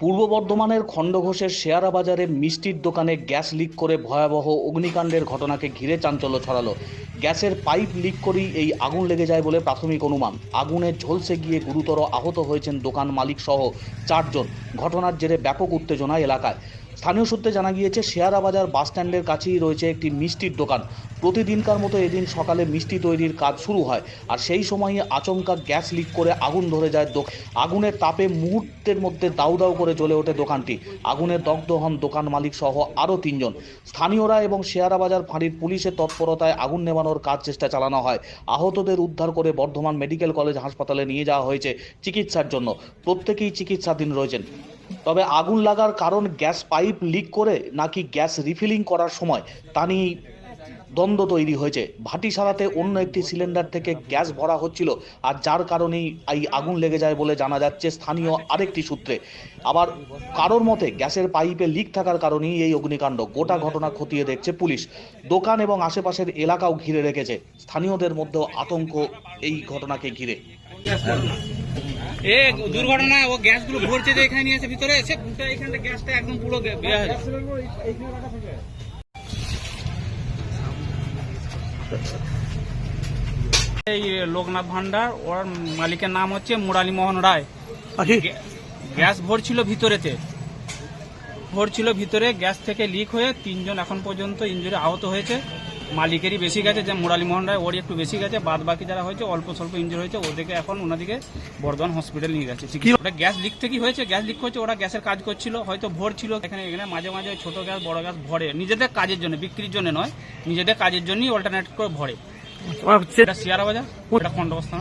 পূর্ব বর্ধমানের খণ্ডঘোষের শেয়ারা বাজারে মিষ্টির দোকানে গ্যাস লিক করে ভয়াবহ অগ্নিকাণ্ডের ঘটনাকে ঘিরে চাঞ্চল্য ছড়ালো। গ্যাসের পাইপ লিক করেই এই আগুন লেগে যায় বলে প্রাথমিক অনুমান। আগুনে ঝলসে গিয়ে গুরুতর আহত হয়েছেন দোকান মালিক সহ চারজন। ঘটনার জেরে ব্যাপক উত্তেজনা এলাকায়। স্থানীয় সূত্রে জানা গিয়েছে শেয়ারা বাজার বাস স্ট্যান্ডের কাছেই রয়েছে একটি মিষ্টির দোকান। প্রতিদিনকার মতো এদিন সকালে মিষ্টি তৈরির কাজ শুরু হয় আর সেই সময়ে আচমকা গ্যাস লিক করে আগুন ধরে যায় আগুনের তাপে মুহূর্তের মধ্যে দাউ দাউ করে জ্বলে ওঠে দোকানটি। আগুনে দগ্ধ হন দোকান মালিক সহ আরও তিনজন। স্থানীয়রা এবং শেয়ারা বাজার ফাঁড়ির পুলিশের তৎপরতায় আগুন নেভানোর কাজ চেষ্টা চালানো হয়। আহতদের উদ্ধার করে বর্ধমান মেডিকেল কলেজ হাসপাতালে নিয়ে যাওয়া হয়েছে চিকিৎসার জন্য। প্রত্যেকেই চিকিৎসাধীন রয়েছেন। তবে আগুন লাগার কারণ গ্যাস পাইপ লিক করে নাকি গ্যাস রিফিলিং করার সময় তা নিয়েই দ্বন্দ্ব তৈরি হয়েছে। ভাটি সারাতে অন্য একটি সিলিন্ডার থেকে গ্যাস ভরা হচ্ছিল আর যার কারণেই এই আগুন লেগে যায় বলে জানা যাচ্ছে স্থানীয় আরেকটি সূত্রে। আবার কারোর মতে গ্যাসের পাইপে লিক থাকার কারণেই এই অগ্নিকাণ্ড। গোটা ঘটনা খতিয়ে দেখছে পুলিশ। দোকান এবং আশেপাশের এলাকাও ঘিরে রেখেছে। স্থানীয়দের মধ্যেও আতঙ্ক এই ঘটনাকে ঘিরে। এ দুর্ঘটনা ও গ্যাসগুলো ভরছে যে এখানে নিয়ে এসে ভিতরে এসে এখানটা গ্যাসটা একদম পুরো হয়ে গেছে। এই লোকনাথ ভান্ডার ওর মালিকের নাম হচ্ছে মুরালী মোহন রায়। গ্যাস ভরছিল ভিতরেতে। ভরছিল ভিতরে গ্যাস থেকে লিক হয়ে তিনজন এখন পর্যন্ত ইঞ্জুরি আহত হয়েছে। মালিকেরই বেশি গেছে যে মুরালী মোহন রায় ওরই একটু বেশি গেছে বাদ বাকি যারা হয়েছে অল্প স্বল্প ইঞ্জুরি হয়েছে ওদেরকে এখন ওনাদিকে বর্ধমান হসপিটাল নিয়ে গেছে। ওটা গ্যাস লিক থেকেই হয়েছে? গ্যাস লিক হয়েছে ওরা গ্যাসের কাজ করছিল হয়তো ভরছিল এখানে এখানে মাঝে মাঝে ছোট গ্যাস বড় গ্যাস ভরে। নিজেদের কাজের জন্য বিক্রির জন্য নয় নিজেদের কাজের জন্যই অল্টারনেট করে ভরে। এটা শিয়ারা বাজার এটা খন্ডবস্থান